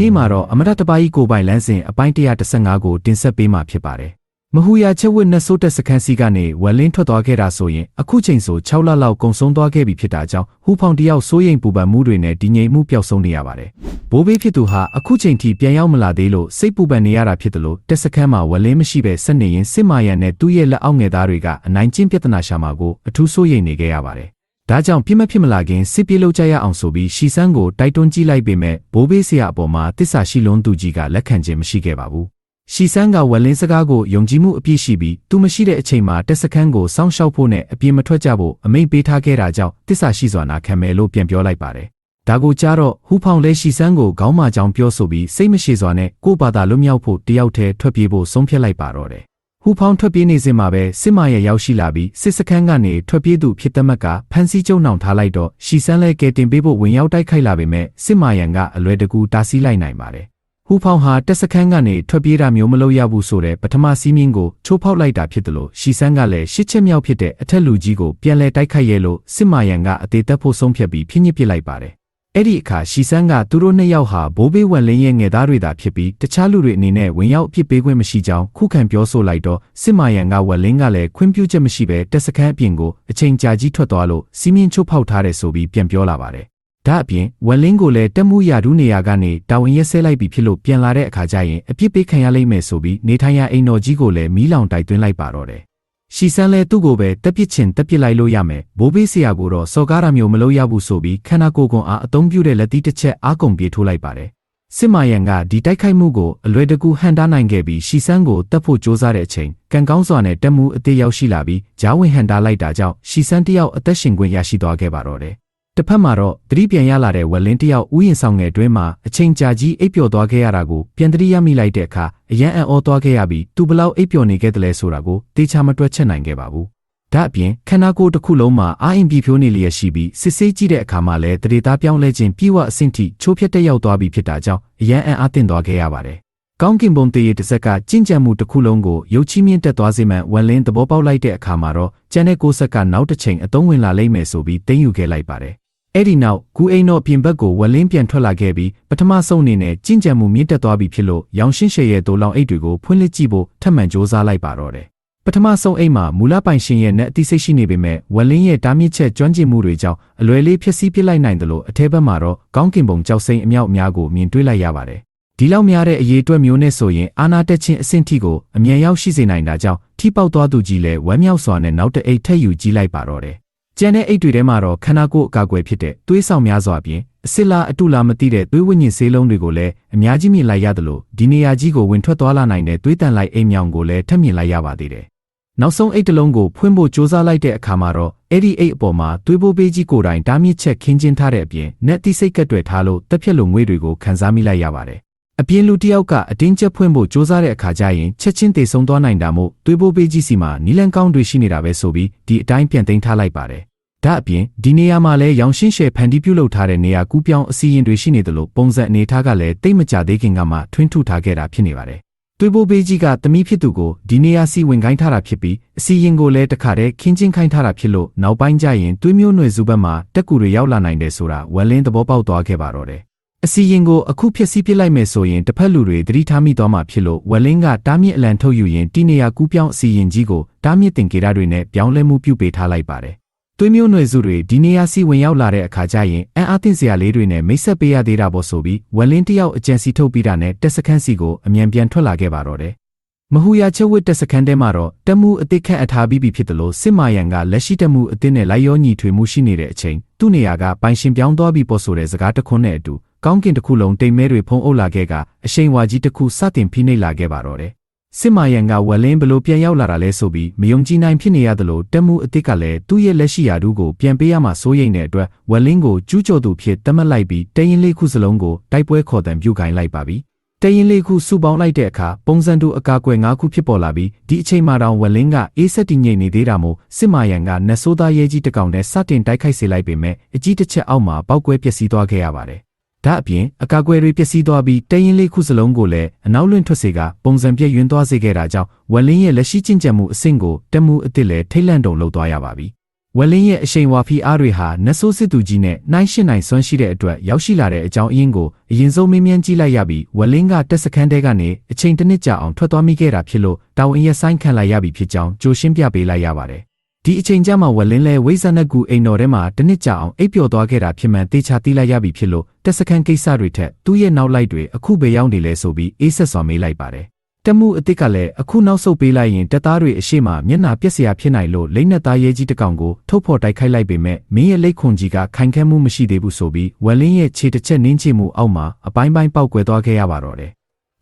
နေ့မှာတော့အမရတပိုင်းကိုပိုင်လန်းစဉ်အပိုင်း115ကိုတင်ဆက်ပေးမှာဖြစ်ပါတယ်။မဟူယာချက်ဝက်နဲ့ဆိုးတက်စခန်းစီကနေဝက်လင်းထွက်သွားခဲ့တာဆိုရင်အခုချိန်ဆို6လလောက်ကုန်ဆုံးသွားခဲ့ပြီဖြစ်တာကြောင့်ဟူဖောင်တယောက်စိုးရိမ်ပူပန်မှုတွေနဲ့ဒီငြိမ်မှုပျောက်ဆုံးနေရပါတယ်။ဘိုးဘေးဖြစ်သူဟာအခုချိန်ထိပြန်ရောက်မလာသေးလို့စိတ်ပူပန်နေရတာဖြစ်တယ်လို့တက်စခန်းမှာဝက်လင်းမရှိဘဲဆက်နေရင်စစ်မာရန်နဲ့သူ့ရဲ့လက်အောက်ငယ်သားတွေကအနိုင်ကျင့်ပြဿနာရှာမှာကိုအထူးစိုးရိမ်နေခဲ့ရပါတယ် ဒါကြောင့်ပြစ်မဖြစ်မလာခင်စစ်ပြေးလောက်ကြရအောင်ဆိုပြီးရှီဆန်းကိုတိုက်တွန်းကြည့်လိုက်ပေမဲ့ဘိုးဘေးဆရာအပေါ်မှာတစ္ဆာရှိလုံးသူကြီးကလက်ခံခြင်းမရှိခဲ့ပါဘူး။ရှီဆန်းကဝက်လင်းစကားကိုယုံကြည်မှုအပြည့်ရှိပြီးသူမရှိတဲ့အချိန်မှာတက်စခန်းကိုစောင့်ရှောက်ဖို့နဲ့အပြင်မထွက်ကြဖို့အမိန့်ပေးထားခဲ့တာကြောင့်တစ္ဆာရှိစွာနာခံမယ်လို့ပြန်ပြောလိုက်ပါတယ်။ဒါကိုကြားတော့ဟူဖောင်လဲရှီဆန်းကိုခေါင်းမာကြောင်ပြောဆိုပြီးစိတ်မရှိစွာနဲ့ကိုယ့်ဘာသာလွတ်မြောက်ဖို့တယောက်တည်းထွက်ပြေးဖို့ဆုံးဖြတ်လိုက်ပါတော့တယ်။ ဟူဖောင်းထွက်ပြေးနေစဉ်မှာပဲစစ်မရဲ့ရောက်ရှိလာပြီးစစ်စခန်းကနေထွက်ပြေးသူဖြစ်တဲ့မက်ကဖမ်းဆီးကြုံနှောင်ထားလိုက်တော့ရှီဆန်းလဲကဲတင်ပေးဖို့ဝင်ရောက်တိုက်ခိုက်လာပေမဲ့စစ်မယန်ကအလွယ်တကူတားဆီးလိုက်နိုင်ပါတယ်။ဟူဖောင်းဟာတက်စခန်းကနေထွက်ပြေးတာမျိုးမလုပ်ရဘူးဆိုတဲ့ပထမစီးမင်းကိုချိုးဖောက်လိုက်တာဖြစ်တယ်လို့ရှီဆန်းကလည်းရှစ်ချက်မြောက်ဖြစ်တဲ့အထက်လူကြီးကိုပြန်လဲတိုက်ခိုက်ရဲလို့စစ်မယန်ကအသေးသက်ဖို့ဆုံးဖြတ်ပြီးဖိညစ်ပစ်လိုက်ပါတယ်။ အဲ့ဒီအခါရှီဆန်းကသူတို့နှစ်ယောက်ဟာဘိုးဘေးဝက်လင်းရဲ့ငယ်သားတွေသာဖြစ်ပြီးတခြားလူတွေအနေနဲ့ဝင်ရောက်အဖြစ်ပေးခွင့်မရှိကြောင်းခုခံပြောဆိုလိုက်တော့စစ်မာယန်ကဝက်လင်းကလည်းခွင့်ပြုချက်မရှိဘဲတက်စခန်းအပြင်ကိုအချိန်ကြာကြီးထွက်သွားလို့စီးမြင့်ချုပ်ဖောက်ထားတယ်ဆိုပြီးပြန်ပြောလာပါတယ်။ဒါအပြင်ဝက်လင်းကိုလည်းတက်မှုရာဒူးနေရာကနေတာဝန်ရက်ဆဲလိုက်ပြီးဖြစ်လို့ပြန်လာတဲ့အခါကျရင်အပြစ်ပေးခံရလိမ့်မယ်ဆိုပြီးနေထိုင်ရအိမ်တော်ကြီးကိုလည်းမီးလောင်တိုက်သွင်းလိုက်ပါတော့တယ်။ ရှီဆန်းလဲသူ့ကိုပဲတက်ပစ်ချင်တက်ပစ်လိုက်လို့ရမယ်ဘိုးဘေးဆရာကိုတော့စော်ကားတာမျိုးမလုပ်ရဘူးဆိုပြီးခန္ဓာကိုယ်ကွန်အားအသုံးပြုတဲ့လက်သီးတစ်ချက်အားကုန်ပြေထိုးလိုက်ပါတယ်စစ်မာယန်ကဒီတိုက်ခိုက်မှုကိုအလွယ်တကူဟန်တားနိုင်ခဲ့ပြီးရှီဆန်းကိုတက်ဖို့ကြိုးစားတဲ့အချိန်ကံကောင်းစွာနဲ့တက်မှုအသေးရောက်ရှိလာပြီးဂျားဝင်ဟန်တားလိုက်တာကြောင့်ရှီဆန်းတယောက်အသက်ရှင်ခွင့်ရရှိသွားခဲ့ပါတော့တယ် တစ်ဖက်မှာတော့သတိပြန်ရလာတဲ့ဝက်လင်းတယောက်ဥယျင်ဆောင်ငယ်တွင်းမှာအချိန်ကြာကြီးအိပ်ပျော်သွားခဲ့ရတာကိုပြန်သတိရမိလိုက်တဲ့အခါအရန်အံ့ဩသွားခဲ့ရပြီးသူဘလောက်အိပ်ပျော်နေခဲ့တယ်လဲဆိုတာကိုတေချာမတွက်ချက်နိုင်ခဲ့ပါဘူး။ဒါ့အပြင်ခန္ဓာကိုယ်တစ်ခုလုံးမှာအာအင်ပြဖြိုးနေလျက်ရှိပြီးစစ်ဆေးကြည့်တဲ့အခါမှာလည်းတရေသားပြောင်းလဲခြင်းပြေဝအဆင့်ထိချိုးဖျက်တက်ရောက်သွားပြီဖြစ်တာကြောင့်အရန်အံ့အားသင့်သွားခဲ့ရပါတယ်။ကောင်းကင်ဘုံတရေတစ်စက်ကကြင်ကြံမှုတစ်ခုလုံးကိုရုပ်ချီးမြင့်တက်သွားစေမှန်ဝက်လင်းသဘောပေါက်လိုက်တဲ့အခါမှာတော့ကျန်တဲ့ကိုယ်ဆက်ကနောက်တစ်ချိန်အသုံးဝင်လာလိမ့်မယ်ဆိုပြီးတင်းယူခဲ့လိုက်ပါတယ်။ အဲ့ဒီနောက်ဂူအိမ်တော်ပြင်ဘက်ကိုဝက်လင်းပြန်ထွက်လာခဲ့ပြီးပထမဆုံးအနေနဲ့ကြင်ကြံမှုမြင့်တက်သွားပြီဖြစ်လို့ရောင်ရှင်းရှယ်ရဲ့ဒိုလောင်အိတ်တွေကိုဖွင့်လှစ်ကြည့်ဖို့ထပ်မံစ조사လိုက်ပါတော့တယ်ပထမဆုံးအိမ်မှာမူလပိုင်ရှင်ရဲ့နဲ့အသိစိတ်ရှိနေပေမဲ့ဝက်လင်းရဲ့တားမြစ်ချက်ကျွမ်းကျင်မှုတွေကြောင့်အလွယ်လေးဖြစ်စီးပစ်လိုက်နိုင်တယ်လို့အထက်ဘက်မှာတော့ကောင်းကင်ဘုံကြောက်စိမ့်အမြောက်အများကိုမြင်တွေ့လိုက်ရပါတယ်ဒီလောက်များတဲ့အရေးအတွက်မျိုးနဲ့ဆိုရင်အာနာတက်ချင်းအဆင့်ထိကိုအမြန်ရောက်ရှိစေနိုင်တာကြောင့်ထိပေါက်သွားသူကြီးလည်းဝမ်းမြောက်စွာနဲ့နောက်တအိတ်ထက်ယူကြည့်လိုက်ပါတော့တယ် ကျန်တဲ့အိတ်တွေထဲမှာတော့ခန္ဓာကိုယ်အကာအကွယ်ဖြစ်တဲ့သွေးဆောင်များစွာပြင်အစစ်လားအတုလားမသိတဲ့သွေးဝိညာဉ်ဆေးလုံးတွေကိုလည်းအများကြီးမြင်လိုက်ရတယ်လို့ဒီနေရာကြီးကိုဝင်ထွက်သွားလာနိုင်တဲ့သွေးတန်လိုက်အိမ်မြောင်ကိုလည်းထပ်မြင်လိုက်ရပါသေးတယ်။နောက်ဆုံးအိတ်တစ်လုံးကိုဖွင့်ဖို့စ조사လိုက်တဲ့အခါမှာတော့အဲ့ဒီအိတ်အပေါ်မှာသွေးပိုးပေးကြီးကိုယ်တိုင်တားမြစ်ချက်ခင်းကျင်းထားတဲ့အပြင်နက်တိစိတ်ကက်တွေထားလို့တက်ဖြက်လိုငွေတွေကိုခန်းစားမိလိုက်ရပါတယ်။ အပြင်လူတစ်ယောက်ကအတင်းကျပ်ဖွင့်ဖို့စ조사တဲ့အခါကျရင်ချက်ချင်းတေဆုံးသွားနိုင်တာမို့သွေးပိုးပေးကြီးစီမှာနီလန်ကောင်းတွေရှိနေတာပဲဆိုပြီးဒီအတိုင်းပြန်သိမ်းထားလိုက်ပါတယ်။ဒါအပြင်ဒီနေရာမှာလည်းရောင်ရှင်းရှယ်ဖန်တီးပြုလုပ်ထားတဲ့နေရာကူးပြောင်းအစီရင်တွေရှိနေတယ်လို့ပုံစံအနေထားကလည်းတိတ်မကြသေးခင်ကမှထွင်းထုထားခဲ့တာဖြစ်နေပါတယ်။သွေးပိုးပေးကြီးကတမိဖြစ်သူကိုဒီနေရာစီဝင်ခိုင်းထားတာဖြစ်ပြီးအစီရင်ကိုလည်းတခါတည်းခင်းချင်းခိုင်းထားတာဖြစ်လို့နောက်ပိုင်းကျရင်သွေးမျိုးနွယ်စုဘက်မှာတက်ကူတွေရောက်လာနိုင်တယ်ဆိုတာဝက်လင်းသဘောပေါက်သွားခဲ့ပါတော့တယ်။ အစီရင်ကိုအခုဖြစ်စီးပစ်လိုက်မယ်ဆိုရင်တစ်ဖက်လူတွေသတိထားမိသွားမှာဖြစ်လို့ဝက်လင်းကတားမြစ်အလံထုတ်ယူရင်တီနေယာကူးပြောင်းအစီရင်ကြီးကိုတားမြစ်တင်ကေရတွေနဲ့ပြောင်းလဲမှုပြုပေးထားလိုက်ပါတယ်။သွေးမျိုးနွယ်စုတွေဒီနေရာစီဝင်ရောက်လာတဲ့အခါကျရင်အံ့အားသင့်စရာလေးတွေနဲ့မိတ်ဆက်ပေးရသေးတာပေါ့ဆိုပြီးဝက်လင်းတယောက်အကြံစီထုတ်ပြီးတာနဲ့တက်စခန်းစီကိုအမြန်ပြန်ထွက်လာခဲ့ပါတော့တယ်။မဟူယာချက်ဝစ်တက်စခန်းထဲမှာတော့တက်မှုအသစ်ခန့်အထားပြီးပြီဖြစ်တယ်လို့စစ်မာယန်ကလက်ရှိတက်မှုအသစ်နဲ့လိုက်ရောညီထွေမှုရှိနေတဲ့အချိန်သူ့နေရာကပိုင်ရှင်ပြောင်းသွားပြီးပေါ်ဆိုတဲ့စကားတစ်ခွန်းနဲ့အတူ ကောင်းကင်တစ်ခုလုံးတိမ်မဲတွေဖုံးအုပ်လာခဲ့ကအရှိန်ဝါကြီးတစ်ခုစတင်ဖိနှိပ်လာခဲ့ပါတော့တယ်။စစ်မာယန်ကဝက်လင်းဘလို့ပြန်ရောက်လာတာလဲဆိုပြီးမယုံကြည်နိုင်ဖြစ်နေရသလိုတက်မှုအသစ်ကလည်းသူ့ရဲ့လက်ရှိရာထူးကိုပြန်ပေးရမှစိုးရိမ်တဲ့အတွက်ဝက်လင်းကိုကျူးကျော်သူဖြစ်သတ်မှတ်လိုက်ပြီးတရင်လေးခုစလုံးကိုတိုက်ပွဲခေါ်တံပြုခိုင်းလိုက်ပါပြီ။တရင်လေးခုစုပေါင်းလိုက်တဲ့အခါပုံစံတူအကာအကွယ်၅ခုဖြစ်ပေါ်လာပြီးဒီအချိန်မှတောင်ဝက်လင်းကအေးဆက်တည်ငြိမ်နေသေးတာမို့စစ်မာယန်ကနတ်ဆိုးသားရဲကြီးတစ်ကောင်နဲ့စတင်တိုက်ခိုက်စေလိုက်ပေမဲ့အကြီးတစ်ချက်အောက်မှာပောက်ကွဲပျက်စီးသွားခဲ့ရပါတယ်။ ဒါအပြင်အကာအကွယ်တွေပျက်စီးသွားပြီးတရင်လေးခုစလုံးကိုလည်းအနောက်လွင့်ထွက်စေကပုံစံပြည့်ယွင်းသွားစေခဲ့တာကြောင့်ဝက်လင်းရဲ့လက်ရှိကျင့်ကြံမှုအဆင့်ကိုတက်မှုအစ်စ်လည်းထိတ်လန့်တုံလောက်သွားရပါပြီ။ဝက်လင်းရဲ့အရှိန်ဝါဖီအားတွေဟာနတ်ဆိုးစစ်သူကြီးနဲ့နှိုင်းရှင်းနိုင်စွမ်းရှိတဲ့အတွက်ရောက်ရှိလာတဲ့အကြောင်းအရင်းကိုအရင်ဆုံးမင်းမြန်းကြည့်လိုက်ရပြီးဝက်လင်းကတက်စခန်းတဲကနေအချိန်တစ်နှစ်ကြာအောင်ထွက်သွားမိခဲ့တာဖြစ်လို့တာဝန်ရဆိုင်ခံလိုက်ရပြီဖြစ်ကြောင်းကြိုရှင်းပြပေးလိုက်ရပါတယ်။ ဒီအချိန်ကျမှဝက်လင်းလဲဝိဇ္ဇနကူအိမ်တော်ထဲမှာတစ်နှစ်ကြာအောင်အိပ်ပျော်သွားခဲ့တာဖြစ်မှန်သေချာသိလိုက်ရပြီဖြစ်လို့တက်စခန်းကိစ္စတွေထက်သူ့ရဲ့နောက်လိုက်တွေအခုပဲရောက်နေလဲဆိုပြီးအေးဆက်စွာမေးလိုက်ပါတယ်။တမှုအစ်စ်ကလည်းအခုနောက်ဆုတ်ပေးလိုက်ရင်တက်သားတွေအရှိမမျက်နှာပြက်စရာဖြစ်နိုင်လို့လိမ့်နဲ့သားရဲကြီးတစ်ကောင်ကိုထုတ်ဖော်တိုက်ခိုက်လိုက်ပေမဲ့မင်းရဲ့လက်ခွန်ကြီးကခိုင်ခန့်မှုမရှိသေးဘူးဆိုပြီးဝက်လင်းရဲ့ခြေတစ်ချက်နင်းချမှုအောက်မှာအပိုင်းပိုင်းပေါက်ကွယ်သွားခဲ့ရပါတော့တယ်။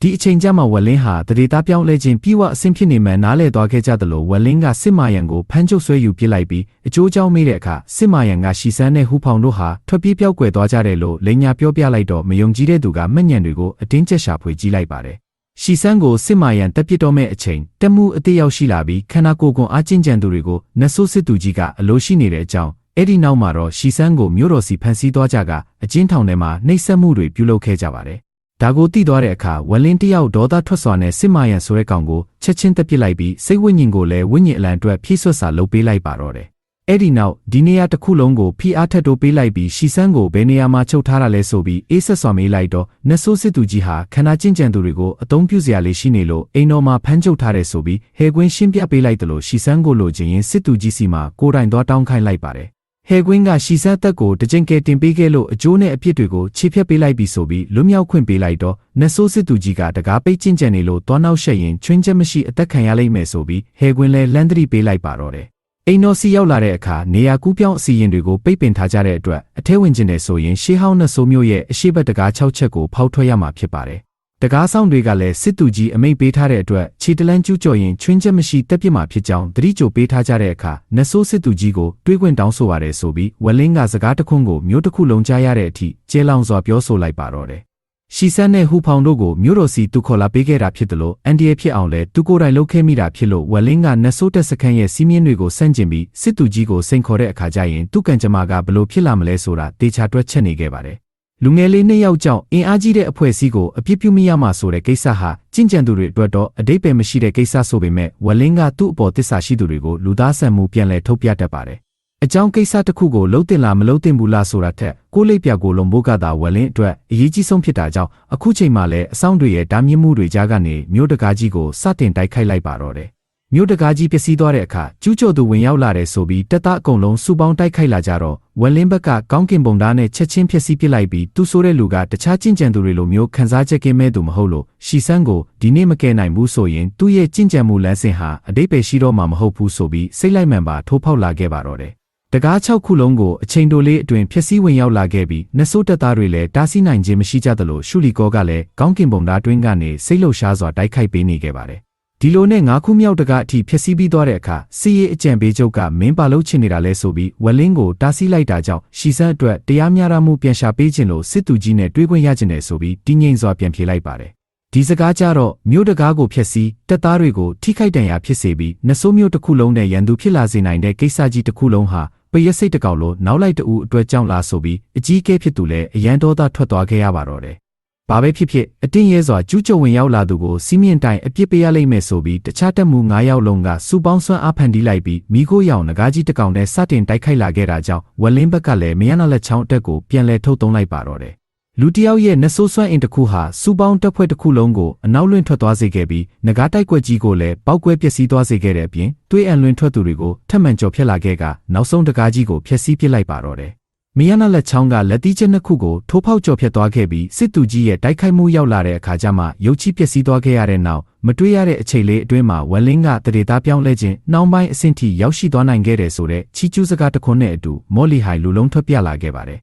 ဒီအချိန်ကျမှဝက်လင်းဟာတရေသားပြောင်းလဲခြင်းပြီးဝအဆင်ဖြစ်နေမှန်းနားလဲသွားခဲ့ကြသလိုဝက်လင်းကစစ်မာယံကိုဖမ်းချုပ်ဆွဲယူပစ်လိုက်ပြီးအကျိုးကြောင့်မေးတဲ့အခါစစ်မာယံကရှီဆန်းနဲ့ဟူဖောင်တို့ဟာထွက်ပြေးပြောက်ကွယ်သွားကြတယ်လို့လိန်ညာပြောပြလိုက်တော့မယုံကြည်တဲ့သူကမှတ်ညံတွေကိုအတင်းကျပ်ရှာဖွေကြည့်လိုက်ပါတယ်။ရှီဆန်းကိုစစ်မာယံတက်ပစ်တော့မဲ့အချိန်တက်မှုအသေးရောက်ရှိလာပြီးခန္ဓာကိုယ်ကွန်အားကျဉ်ကြံသူတွေကိုနတ်ဆိုးစစ်သူကြီးကအလိုရှိနေတဲ့အကြောင်းအဲ့ဒီနောက်မှာတော့ရှီဆန်းကိုမြို့တော်စီဖန်ဆီးသွားကြကအကျဉ်းထောင်ထဲမှာနှိပ်စက်မှုတွေပြုလုပ်ခဲ့ကြပါတယ်။ ဒါကိုသိသွားတဲ့အခါဝလင်းတယောက်ဒေါသထွက်စွာနဲ့စစ်မာယံဆိုတဲ့ကောင်ကိုချက်ချင်းတက်ပစ်လိုက်ပြီးစိတ်ဝိညာဉ်ကိုလည်းဝိညာဉ်အလံအတွက်ဖြည့်ဆွတ်စာလုပ်ပေးလိုက်ပါတော့တယ်။အဲ့ဒီနောက်ဒီနေရာတစ်ခုလုံးကိုဖိအားထက်တိုးပေးလိုက်ပြီးရှီဆန်းကိုဘယ်နေရာမှာချုပ်ထားတာလဲဆိုပြီးအေးဆက်စွာမေးလိုက်တော့နတ်ဆိုးစစ်သူကြီးဟာခန္ဓာကျင့်ကြံသူတွေကိုအသုံးပြုစရာလေးရှိနေလို့အိမ်တော်မှာဖမ်းချုပ်ထားတယ်ဆိုပြီးဟဲကွင်းရှင်းပြပေးလိုက်တယ်လို့ရှီဆန်းကိုလိုချင်ရင်စစ်သူကြီးစီမှာကိုယ်တိုင်သွားတောင်းခိုင်းလိုက်ပါတယ် ဟဲကွင်းကရှီဆန်းသက်ကိုတကြင်ကဲတင်ပေးခဲ့လို့အကျိုးနဲ့အပြစ်တွေကိုခြေဖြတ်ပေးလိုက်ပြီးဆိုပြီးလွတ်မြောက်ခွင့်ပေးလိုက်တော့နတ်ဆိုးစစ်သူကြီးကတကားပိတ်ကျင့်ကြံနေလို့သွားနောက်ရှက်ရင်ချွင်းချက်မရှိအသက်ခံရလိမ့်မယ်ဆိုပြီးဟဲကွင်းလဲလန်းတရီပေးလိုက်ပါတော့တယ်အိမ်တော်စီရောက်လာတဲ့အခါနေရာကူးပြောင်းအစီရင်တွေကိုပိတ်ပင်ထားကြတဲ့အတွက်အထဲဝင်ခြင်းနဲ့ဆိုရင်ရှေးဟောင်းနှဆိုးမျိုးရဲ့အရှိဘက်တကား6ချက်ကိုဖောက်ထွက်ရမှာဖြစ်ပါတယ်။ တကားဆောင်တွေကလည်းစစ်သူကြီးအမိတ်ပေးထားတဲ့အတွက်ခြေတလန်းကျူးကျော်ရင်ချွင်းချက်မရှိတက်ပြစ်မှာဖြစ်ကြောင်းသတိကြိုပေးထားကြတဲ့အခါနဆိုးစစ်သူကြီးကိုတွေးခွင့်တောင်းဆိုရတယ်ဆိုပြီးဝလင်းကစကားတခွန်းကိုမျိုးတစ်ခုလုံးကြားရတဲ့အထိကျဲလောင်စွာပြောဆိုလိုက်ပါတော့တယ်။ရှီဆန်းနဲ့ဟူဖောင်တို့ကိုမြို့တော်စီသူခေါ်လာပေးခဲ့တာဖြစ်တယ်လို့အန်ဒီရဲ့ဖြစ်အောင်လဲသူကိုယ်တိုင်လုပ်ခဲ့မိတာဖြစ်လို့ဝက်လင်းကနတ်ဆိုးတက်စခန်းရဲ့စီးမြင့်တွေကိုစန့်ကျင်ပြီးစစ်သူကြီးကိုစိန်ခေါ်တဲ့အခါကျရင်သူ့ကံကြမ္မာကဘလို့ဖြစ်လာမလဲဆိုတာတေချာတွက်ချက်နေခဲ့ပါတယ်။ လူငယ်လေးနှစ်ယောက်ကြောင့်အင်အားကြီးတဲ့အဖွဲ့အစည်းကိုအပြစ်ပြုမိရမှာဆိုတဲ့ကိစ္စဟာကြင်ကြံသူတွေအတွက်တော့အတိတ်ပဲမရှိတဲ့ကိစ္စဆိုပေမဲ့ဝက်လင်းကသူ့အပေါ်တစ္ဆာရှိသူတွေကိုလူသားဆန်မှုပြန်လည်ထုတ်ပြတတ်ပါတယ်အကြောင်းကိစ္စတစ်ခုကိုလှုပ်တင်လားမလှုပ်တင်ဘူးလားဆိုတာထက်ကိုလိပ်ပြကိုလုံဘိုးကသာဝယ်လင်းအတွက်အရေးကြီးဆုံးဖြစ်တာကြောင့်အခုချိန်မှလည်းအဆောင်တွေရဲ့တားမြစ်မှုတွေကြားကနေမြို့တကားကြီးကိုစတင်တိုက်ခိုက်လိုက်ပါတော့တယ်။ မြို့တကားကြီးပျက်စီးသွားတဲ့အခါကျူးကျော်သူဝင်ရောက်လာတယ်ဆိုပြီးတက်သားအကုန်လုံးစုပေါင်းတိုက်ခိုက်လာကြတော့ဝယ်လင်းဘက်ကကောင်းကင်ပုံသားနဲ့ချက်ချင်းဖျက်ဆီးပစ်လိုက်ပြီးသူဆိုတဲ့လူကတခြားကျင့်ကြံသူတွေလိုမျိုးခံစားချက်ကင်းမဲ့သူမဟုတ်လို့ရှီဆန်းကိုဒီနေ့မကဲနိုင်ဘူးဆိုရင်သူ့ရဲ့ကျင့်ကြံမှုလမ်းစဉ်ဟာအတိတ်ပဲရှိတော့မှာမဟုတ်ဘူးဆိုပြီးစိတ်လိုက်မှန်ပါထိုးဖောက်လာခဲ့ပါတော့တယ်။တကား6ခုလုံးကိုအချိန်တိုလေးအတွင်းဖျက်ဆီးဝင်ရောက်လာခဲ့ပြီးနဆိုးတပ်သားတွေလည်းတားဆီးနိုင်ခြင်းမရှိကြသလိုရှုလီကောကလည်းကောင်းကင်ဘုံသားတွင်းကနေစိတ်လှုပ်ရှားစွာတိုက်ခိုက်ပေးနေခဲ့ပါတယ်။ ဒီလိုနဲ့၅ခုမြောက်တကားအထိဖျက်ဆီးပြီးသွားတဲ့အခါစီးရဲအကြံပေးချုပ်ကမင်းပါလို့ချင်နေတာလဲဆိုပြီးဝက်လင်းကိုတားဆီးလိုက်တာကြောင့်ရှီဆန်းအတွက်တရားမျှတမှုပြန်ရှာပေးခြင်းလို့စစ်သူကြီးနဲ့တွေးခွင့်ရခြင်းနဲ့ဆိုပြီးတင်းငိမ့်စွာပြန်ဖြေလိုက်ပါတယ်ဒီစကားကြတော့မြို့တကားကိုဖျက်ဆီးတပ်သားတွေကိုထိခိုက်ဒဏ်ရာဖြစ်စေပြီးနဆိုးမြို့တစ်ခုလုံးနဲ့ရန်သူဖြစ်လာစေနိုင်တဲ့ကိစ္စကြီးတစ်ခုလုံးဟာပရစိတ်တကောင်လိုနောက်လိုက်တူအတွက်ကြောင့်လားဆိုပြီးအကြီးအကဲဖြစ်သူလည်းအရန်တော်သားထွက်သွားခဲ့ရပါတော့တယ်။ ဘာပဲဖြစ်ဖြစ်အတင်းရဲစွာကျူးကျော်ဝင်ရောက်လာသူကိုစီးမြင့်တိုင်အပြစ်ပေးရလိမ့်မယ်ဆိုပြီးတခြားတက်မှု9ယောက်လုံးကစူပေါင်းဆွမ်းအားဖန်တီးလိုက်ပြီးမိခိုးရောင်ငကားကြီးတကောင်နဲ့စတင်တိုက်ခိုက်လာခဲ့တာကြောင့်ဝက်လင်းဘက်ကလည်းမယနာလက်ချောင်းအတက်ကိုပြန်လဲထုတ်သုံးလိုက်ပါတော့တယ်လူတယောက်ရဲ့နှဆိုးဆွမ်းအင်တစ်ခုဟာစူပေါင်းတက်ဖွဲ့တစ်ခုလုံးကိုအနောက်လွင့်ထွက်သွားစေခဲ့ပြီးငကားတိုက်ကွက်ကြီးကိုလည်းပောက်ကွဲပျက်စီးသွားစေခဲ့တဲ့အပြင်တွေးအံလွင်ထွက်သူတွေကိုထပ်မံကြော်ဖျက်လာခဲ့ကနောက်ဆုံးတကားကြီးကိုဖျက်ဆီးပစ်လိုက်ပါတော့တယ်။ မီယနာလက်ချောင်းကလက်တီးချက်နှစ်ခုကိုထိုးဖောက်ကြော်ဖျက်သွားခဲ့ပြီးစစ်သူကြီးရဲ့တိုက်ခိုက်မှုရောက်လာတဲ့အခါကျမှရုပ်ချပျက်စီးသွားခဲ့ရတဲ့နောက်မတွေးရတဲ့အချိန်လေးအတွင်းမှာဝက်လင်းကတရေသားပြောင်းလဲခြင်းနှောင်းပိုင်းအဆင့်ထိရောက်ရှိသွားနိုင်ခဲ့တယ်ဆိုတဲ့ချီကျူးစကားတစ်ခွန်းနဲ့အတူမော်လီဟိုင်လူလုံးထွက်ပြလာခဲ့ပါတယ်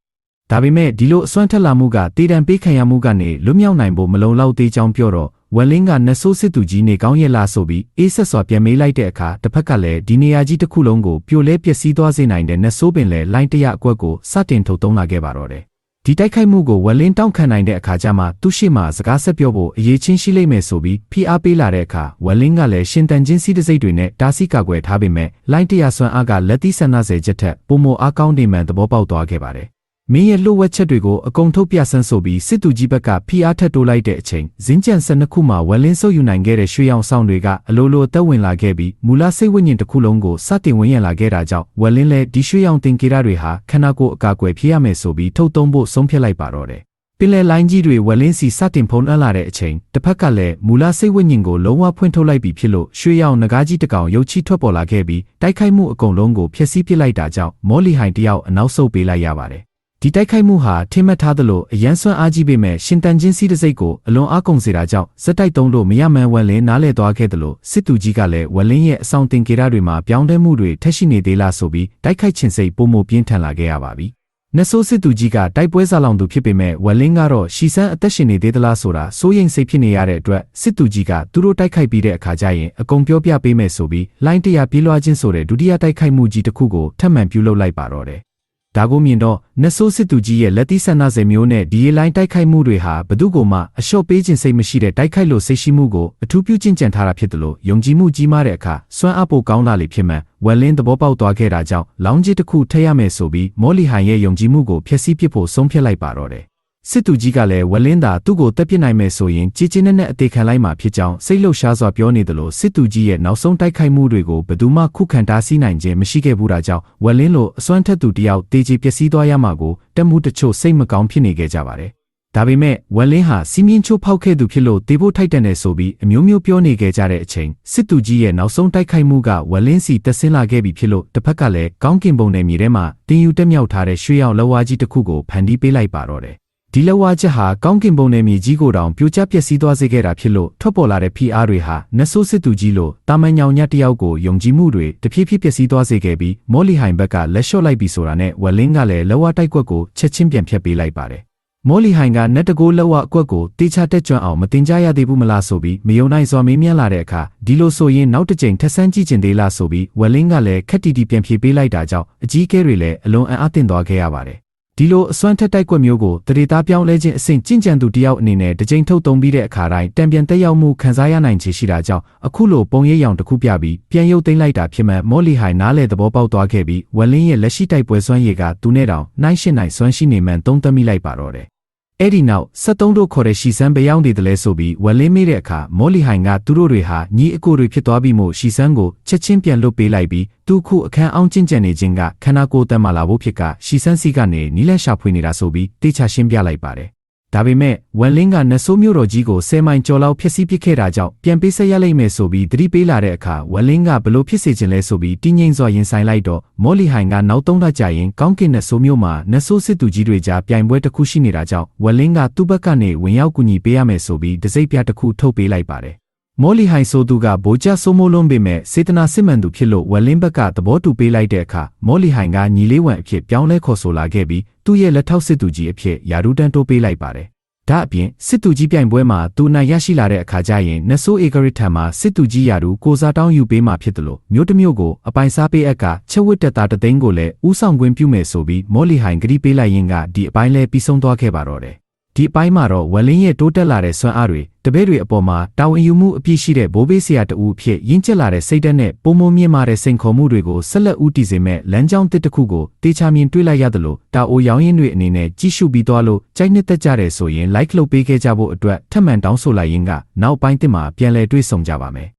ဒါပေမဲ့ဒီလိုအစွမ်းထက်လာမှုကတေတံပေးခံရမှုကနေလွတ်မြောက်နိုင်ဖို့မလုံလောက်သေးကြောင်းပြောတော့ ဝက်လင်းကနဆိုးစစ်သူကြီးနေကောင်းရဲ့လားဆိုပြီးအေးဆက်စွာပြန်မေးလိုက်တဲ့အခါတစ်ဖက်ကလည်းဒီနေရာကြီးတစ်ခုလုံးကိုပြိုလဲပျက်စီးသွားစေနိုင်တဲ့နဆိုးပင်လည်းလိုင်းတရအကွက်ကိုစတင်ထုတ်သုံးလာခဲ့ပါတော့တယ်ဒီတိုက်ခိုက်မှုကိုဝက်လင်းတောင့်ခံနိုင်တဲ့အခါကျမှသူရှိမှစကားဆက်ပြောဖို့အရေးချင်းရှိလိမ့်မယ်ဆိုပြီးဖိအားပေးလာတဲ့အခါဝက်လင်းကလည်းရှင်တန်ချင်းစီးတစိတ်တွေနဲ့တားဆီးကာကွယ်ထားပေမဲ့လိုင်းတရဆွမ်းအားကလက်သီးဆန္ဒဆယ်ချက်ထက်ပုံမအားကောင်းနေမှန်သဘောပေါက်သွားခဲ့ပါတယ် မင်းရဲ့လှုပ်ဝက်ချက်တွေကိုအကုန်ထုတ်ပြဆန်းဆိုပြီးစစ်သူကြီးဘက်ကဖိအားထက်တိုးလိုက်တဲ့အချိန်ဇင်းကြံ12ခုမှာဝက်လင်းဆုပ်ယူနိုင်ခဲ့တဲ့ရွှေရောင်ဆောင်တွေကအလိုလိုအသက်ဝင်လာခဲ့ပြီးမူလစိတ်ဝိညာဉ်တစ်ခုလုံးကိုစတင်ဝင်ရလာခဲ့တာကြောင့်ဝက်လင်းလည်းဒီရွှေရောင်တင်ကေရတွေဟာခန္ဓာကိုယ်အကာအကွယ်ဖြစ်ရမယ်ဆိုပြီးထုတ်သုံးဖို့ဆုံးဖြတ်လိုက်ပါတော့တယ်ပင်လယ်လိုင်းကြီးတွေဝက်လင်းစီစတင်ဖုံးအပ်လာတဲ့အချိန်တစ်ဖက်ကလည်းမူလစိတ်ဝိညာဉ်ကိုလုံးဝဖွင့်ထုတ်လိုက်ပြီဖြစ်လို့ရွှေရောင်ငကားကြီးတစ်ကောင်ရုပ်ချီထွက်ပေါ်လာခဲ့ပြီးတိုက်ခိုက်မှုအကုန်လုံးကိုဖျက်ဆီးပစ်လိုက်တာကြောင့်မော်လီဟိုင်တယောက်အနောက်ဆုတ်ပေးလိုက်ရပါတယ် ဒီတိုက်ခိုက်မှုဟာထင်မှတ်ထားသလိုအရန်ဆွမ်းအားကြီးပေမဲ့ရှင်တန်ချင်းစီးတစ်စိတ်ကိုအလွန်အားကုန်စေတာကြောင့်ဇက်တိုက်သုံးလို့မရမှန်ဝက်လင်းနားလဲသွားခဲ့သလိုစစ်သူကြီးကလည်းဝက်လင်းရဲ့အဆောင်တင်ကေရတွေမှာပြောင်းလဲမှုတွေထက်ရှိနေသေးလားဆိုပြီးတိုက်ခိုက်ခြင်းစိတ်ပုံမပြင်းထန်လာခဲ့ရပါပြီ။နဆိုးစစ်သူကြီးကတိုက်ပွဲစားလောင်သူဖြစ်ပေမဲ့ဝက်လင်းကတော့ရှီဆန်းအသက်ရှင်နေသေးသလားဆိုတာစိုးရိမ်စိတ်ဖြစ်နေရတဲ့အတွက်စစ်သူကြီးကသူတို့တိုက်ခိုက်ပြီးတဲ့အခါကျရင်အကုန်ပြောပြပေးမယ်ဆိုပြီးလိုင်းတရာပြေးလွှားခြင်းဆိုတဲ့ဒုတိယတိုက်ခိုက်မှုကြီးတစ်ခုကိုထပ်မံပြုလုပ်လိုက်ပါတော့တယ်။ ဒါကိုမြင်တော့နဆိုးစစ်သူကြီးရဲ့လက်သီးဆန္ဒစင်မျိုးနဲ့ဒီလိုင်းတိုက်ခိုက်မှုတွေဟာဘသူကိုမှအလျှော့ပေးခြင်းစိတ်မရှိတဲ့တိုက်ခိုက်လို့စိတ်ရှိမှုကိုအထူးပြုကျင့်ကြံထားတာဖြစ်တယ်လို့ယုံကြည်မှုကြီးမားတဲ့အခါစွမ်းအားပိုကောင်းလာလေဖြစ်မှန်ဝက်လင်းသဘောပေါက်သွားခဲ့တာကြောင့်လောင်းကြီးတစ်ခုထည့်ရမယ်ဆိုပြီးမော်လီဟန်ရဲ့ယုံကြည်မှုကိုဖျက်ဆီးပစ်ဖို့ဆုံးဖြတ်လိုက်ပါတော့တယ် စစ်သူကြီးကလည်းဝလင်းသာသူ့ကိုတက်ပစ်နိုင်မယ်ဆိုရင်ကြီးကြီးနက်နက်အသေးခံလိုက်မှာဖြစ်ကြောင်းစိတ်လှုပ်ရှားစွာပြောနေတယ်လို့စစ်သူကြီးရဲ့နောက်ဆုံးတိုက်ခိုက်မှုတွေကိုဘယ်သူမှခုခံတားဆီးနိုင်ခြင်းမရှိခဲ့ဘူးတာကြောင့်ဝလင်းလိုအစွမ်းထက်သူတယောက်တေးကြီးပျက်စီးသွားရမှာကိုတက်မှုတချို့စိတ်မကောင်းဖြစ်နေခဲ့ကြပါတယ်။ဒါပေမဲ့ဝလင်းဟာစီမင်းချိုးဖောက်ခဲ့သူဖြစ်လို့တေးဖို့ထိုက်တန်တယ်ဆိုပြီးအမျိုးမျိုးပြောနေခဲ့ကြတဲ့အချိန်စစ်သူကြီးရဲ့နောက်ဆုံးတိုက်ခိုက်မှုကဝလင်းစီတက်ဆင်းလာခဲ့ပြီဖြစ်လို့တစ်ဖက်ကလည်းကောင်းကင်ဘုံနယ်မြေထဲမှာတင်ယူတက်မြောက်ထားတဲ့ရွှေရောင်လက်ဝါးကြီးတစ်ခုကိုဖန်တီးပေးလိုက်ပါတော့တယ် ဒီလဝါချက်ဟာကောင်းကင်ဘုံနယ်မြေကြီးကိုတောင်ပြိုကျပျက်စီးသွားစေခဲ့တာဖြစ်လို့ထွက်ပေါ်လာတဲ့ဖိအားတွေဟာနတ်ဆိုးစစ်သူကြီးလိုတာမန်ညောင်ညက်တယောက်ကိုယုံကြည်မှုတွေတဖြည်းဖြည်းပျက်စီးသွားစေခဲ့ပြီးမော်လီဟိုင်ဘက်ကလက်လျှော့လိုက်ပြီဆိုတာနဲ့ဝက်လင်းကလည်းလဝါတိုက်ကွက်ကိုချက်ချင်းပြန်ဖြတ်ပေးလိုက်ပါတယ်မော်လီဟိုင်ကနက်တကိုးလက်ဝအကွက်ကိုတေချာတက်ကြွအောင်မတင်ကြရသေးဘူးမလားဆိုပြီးမယုံနိုင်စွာမေးမြန်းလာတဲ့အခါဒီလိုဆိုရင်နောက်တစ်ကြိမ်ထက်ဆန်းကြည့်ကျင်သေးလားဆိုပြီးဝက်လင်းကလည်းခက်တီတီပြန်ဖြေပေးလိုက်တာကြောင့်အကြီးအကဲတွေလည်းအလွန်အံ့အားသင့်သွားခဲ့ရပါတယ် ဒီလိုအစွမ်းထက်တိုက်ကွက်မျိုးကိုတရေသားပြောင်းလဲခြင်းအဆင့်ကျင့်ကြံသူတယောက်အနေနဲ့တစ်ကြိမ်ထုတ်သုံးပြီးတဲ့အခါတိုင်းတံပြန်တက်ရောက်မှုခံစားရနိုင်ခြေရှိတာကြောင့်အခုလိုပုံရိပ်ရောင်တစ်ခုပြပြီးပြန်ရုပ်သိမ်းလိုက်တာဖြစ်မှမော်လီဟိုင်နားလေသဘောပေါက်သွားခဲ့ပြီးဝက်လင်းရဲ့လက်ရှိတိုက်ပွဲစွမ်းရည်ကသူနဲ့တောင်နှိုင်းရှင်းနိုင်စွမ်းရှိနေမှန်သုံးသပ်မိလိုက်ပါတော့တယ် အဲ့ဒီနောက်73တို့ခေါ်တဲ့ရှီစန်းဘယောင်းတွေတလဲဆိုပြီးဝက်လင်းမေးတဲ့အခါမော်လီဟိုင်ကသူတို့တွေဟာညီအကိုတွေဖြစ်သွားပြီးမို့ရှီစန်းကိုချက်ချင်းပြန်လွတ်ပေးလိုက်ပြီးသူခုအခန်းအောင်ကျင့်ကြံနေခြင်းကခန္ဓာကိုယ်တက်မှလာဖို့ဖြစ်ကရှီစန်းစီကနေနီးလက်ရှာဖွေနေတာဆိုပြီးတေချာရှင်းပြလိုက်ပါတယ် ဒါပေမဲ့ဝမ်လင်းကနဆိုးမျိုးတော်ကြီးကိုဆယ်မိုင်ကျော်လောက်ဖျက်ဆီးပစ်ခဲ့တာကြောင့်ပြန်ပေးဆက်ရလိမ့်မယ်ဆိုပြီးသတိပေးလာတဲ့အခါဝမ်လင်းကဘလို့ဖြစ်စေချင်လဲဆိုပြီးတင်းငိမ့်စွာရင်ဆိုင်လိုက်တော့မော်လီဟိုင်ကနောက်သုံးလကြာရင်ကောင်းကင်နဆိုးမျိုးမှာနဆိုးစစ်သူကြီးတွေကြားပြိုင်ပွဲတစ်ခုရှိနေတာကြောင့်ဝမ်လင်းကသူ့ဘက်ကနေဝင်ရောက်ကူညီပေးရမယ်ဆိုပြီးဒစိမ့်ပြတစ်ခုထုတ်ပေးလိုက်ပါတယ် မော်လီဟိုင်ဆိုသူကဗိုလ်ကျဆိုးမိုးလုံးပေမဲ့စေတနာစစ်မှန်သူဖြစ်လို့ဝက်လင်းဘက်ကသဘောတူပေးလိုက်တဲ့အခါမော်လီဟိုင်ကညီလေးဝံအဖြစ်ပြောင်းလဲခေါ်ဆိုလာခဲ့ပြီးသူ့ရဲ့လက်ထောက်စစ်သူကြီးအဖြစ်ယာရူတန်တိုးပေးလိုက်ပါတယ်။ဒါအပြင်စစ်သူကြီးပြိုင်ပွဲမှာသူနိုင်ရရှိလာတဲ့အခါကျရင်နဆိုးအေဂရစ်ထံမှာစစ်သူကြီးယာရူကိုစားတောင်းယူပေးမှဖြစ်တယ်လို့မြို့တစ်မြို့ကိုအပိုင်စားပေးအပ်ကချက်ဝစ်တက်တာတသိန်းကိုလည်းဥဆောင်ခွင့်ပြုမယ်ဆိုပြီးမော်လီဟိုင်ဂရီပေးလိုက်ရင်ကဒီအပိုင်းလဲပြီးဆုံးသွားခဲ့ပါတော့တယ် ဒီအပိုင်းမှာတော့ဝက်လင်းရဲ့တိုးတက်လာတဲ့စွမ်းအားတွေတပည့်တွေအပေါ်မှာတာဝန်ယူမှုအပြည့်ရှိတဲ့ဘိုးဘေးဆရာတူအဖြစ်ရင့်ကျက်လာတဲ့စိတ်ဓာတ်နဲ့ပုံမမြင့်မာတဲ့စိန်ခေါ်မှုတွေကိုဆက်လက်ဦးတည်စေမဲ့လမ်းကြောင်းတစ်တစ်ခုကိုတေချာမြင်တွေ့လိုက်ရသလိုတာအိုရောင်းရင်းတွေအနေနဲ့ကြီးစုပြီးသွားလို့ကြိုက်နှစ်သက်ကြတယ်ဆိုရင် like လုပ်ပေးခဲ့ကြဖို့အတွက်ထပ်မံတောင်းဆိုလိုက်ရင်းကနောက်ပိုင်းတစ်မှာပြန်လည်တွေ့ဆုံကြပါမယ်